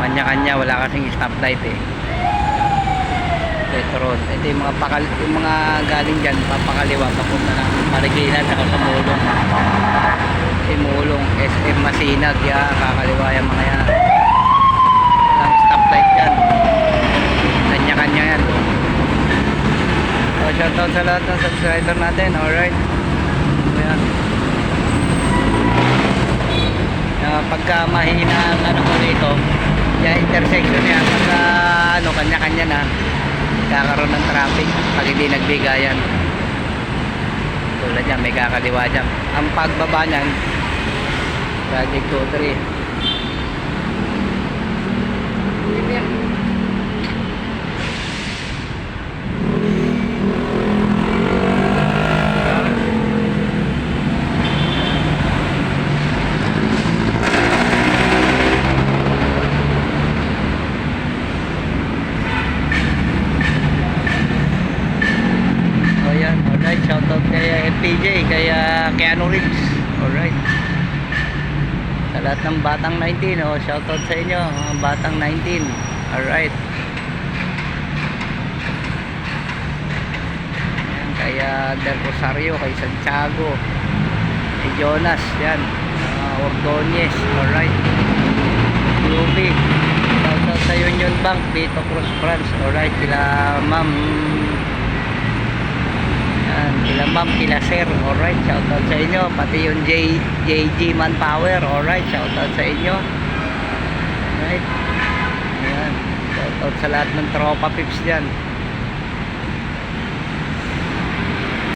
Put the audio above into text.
Kanya-kanya, wala kasing stoplight eh. Petron. Ito yung mga pakal yung mga galing diyan papakaliwa papunta ng Marikina at Pamulong. Simulong, SM Masinag, yan, kakaliwa yung mga yan. Walang stoplight yan. Kanya-kanya yan. So, shoutout sa lahat ng subscriber natin. Alright. Ayan. Uh, pagka mahina ang ano ko rito, yung intersection yan, pagka ano, kanya-kanya na, kakaroon ng traffic pag hindi nagbigayan. Tulad yan, may kakaliwa dyan. Ang pagbaba niyan, Project 2-3. Oh yan, alright, shoutout kay FPJ, kay uh, Keanu Reeves. Alright. Sa lahat ng batang 19, oh, shoutout sa inyo, mga batang 19. Alright. Yan, kay uh, Del Rosario, kay Santiago, kay Jonas, yan. Uh, Ordonez, alright. Ruby. Shoutout sa Union Bank, dito Cross France. Alright, kila ma'am ma'am, kila sir, alright, shoutout sa inyo. Pati yung J, JG Manpower, alright, shoutout sa inyo. Alright. Ayan, shoutout sa lahat ng tropa pips dyan.